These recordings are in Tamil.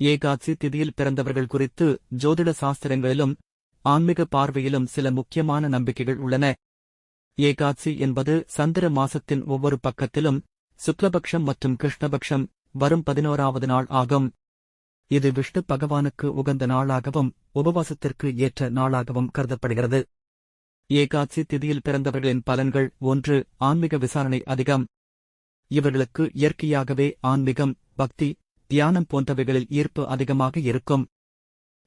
ஏகாட்சி திதியில் பிறந்தவர்கள் குறித்து ஜோதிட சாஸ்திரங்களிலும் ஆன்மீக பார்வையிலும் சில முக்கியமான நம்பிக்கைகள் உள்ளன. ஏகாட்சி என்பது சந்திர மாசத்தின் ஒவ்வொரு பக்கத்திலும் சுக்லபக்ஷம் மற்றும் கிருஷ்ணபக்ஷம் வரும் பதினோராவது நாள் ஆகும். இது விஷ்ணு பகவானுக்கு உகந்த நாளாகவும் உபவாசத்திற்கு ஏற்ற நாளாகவும் கருதப்படுகிறது. ஏகாட்சி திதியில் பிறந்தவர்களின் பலன்கள் ஒன்று ஆன்மீக விசாரணை அதிகம். இவர்களுக்கு இயற்கையாகவே ஆன்மீகம் பக்தி தியானம் போன்றவைகளில் ஈர்ப்பு அதிகமாக இருக்கும்.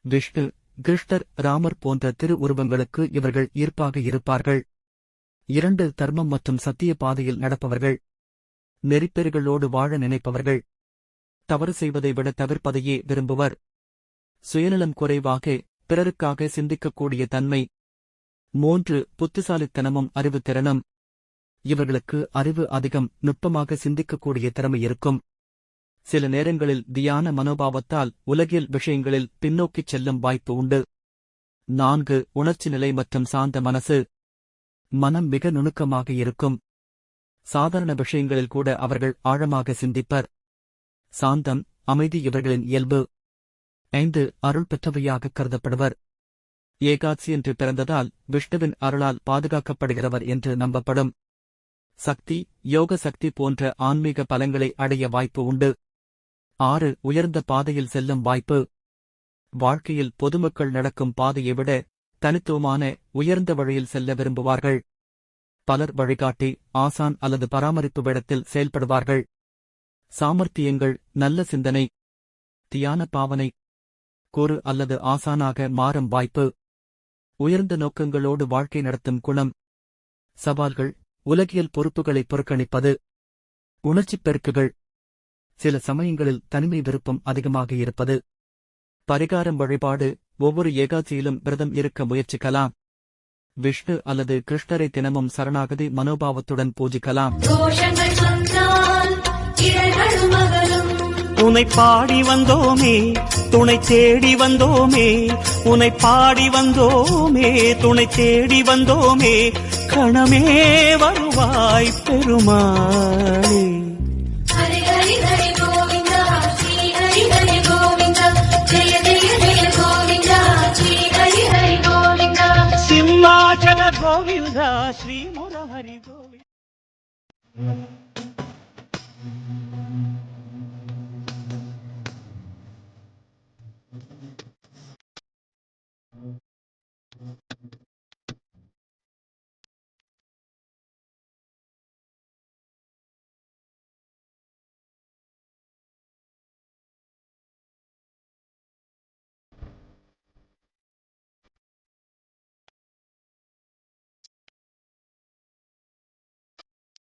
விஷ்ணு கிருஷ்ணர் ராமர் போன்ற திரு உருவங்களுக்கு இவர்கள் ஈர்ப்பாக இருப்பார்கள். இரண்டு தர்மம் மற்றும் சத்திய பாதையில் நடப்பவர்கள். நெறிப்பெறுகளோடு வாழ நினைப்பவர்கள். தவறு செய்வதை விட தவிர்ப்பதையே விரும்புவர். சுயநலம் குறைவாக பிறருக்காக சிந்திக்கக்கூடிய தன்மை. மூன்று புத்திசாலித்தனமும் அறிவுத்திறனும். இவர்களுக்கு அறிவு அதிகம் நுட்பமாக சிந்திக்கக்கூடிய திறமை இருக்கும். சில நேரங்களில் தியான மனோபாவத்தால் உலகியல் விஷயங்களில் பின்னோக்கிச் செல்லும் வாய்ப்பு உண்டு. நான்கு உணர்ச்சி நிலை மற்றும் சாந்த மனசு. மனம் மிக நுணுக்கமாக இருக்கும். சாதாரண விஷயங்களில் கூட அவர்கள் ஆழமாக சிந்திப்பர். சாந்தம் அமைதி இவர்களின் இயல்பு. ஐந்து அருள் பெற்றவையாக கருதப்படுவர். ஏகாட்சி என்று பிறந்ததால் விஷ்ணுவின் அருளால் பாதுகாக்கப்படுகிறவர் என்று நம்பப்படும். சக்தி யோக சக்தி போன்ற ஆன்மீக பலங்களை அடைய வாய்ப்பு உண்டு. ஆறு உயர்ந்த பாதையில் செல்லும் வாய்ப்பு. வாழ்க்கையில் பொதுமக்கள் நடக்கும் பாதையை விட தனித்துவமான உயர்ந்த வழியில் செல்ல விரும்புவார்கள். பலர் வழிகாட்டி ஆசான் அல்லது பராமரிப்பு வேடத்தில் செயல்படுவார்கள். சாமர்த்தியங்கள் நல்ல சிந்தனை. தியான பாவனை. குரு அல்லது ஆசானாக மாறும் வாய்ப்பு. உயர்ந்த நோக்கங்களோடு வாழ்க்கை நடத்தும் குணம். சவால்கள் உலகியல் பொறுப்புகளை புறக்கணிப்பது. உணர்ச்சிப் பெருக்குகள். சில சமயங்களில் தனிமை விருப்பம் அதிகமாக இருப்பது. பரிகாரம் வழிபாடு ஒவ்வொரு ஏகாட்சியிலும் விரதம் இருக்க முயற்சிக்கலாம். விஷ்ணு அல்லது கிருஷ்ணரை தினமும் சரணாகதி மனோபாவத்துடன் பூஜிக்கலாம். உனை பாடி வந்தோமே துணை தேடி வந்தோமே உனை பாடி வந்தோமே துணை தேடி வந்தோமே கணமே வருவாய் பெருமாளே. ಗೋವಿಂದ ಶ್ರೀ ಮುರಹರಿ ಗೋವಿಂದ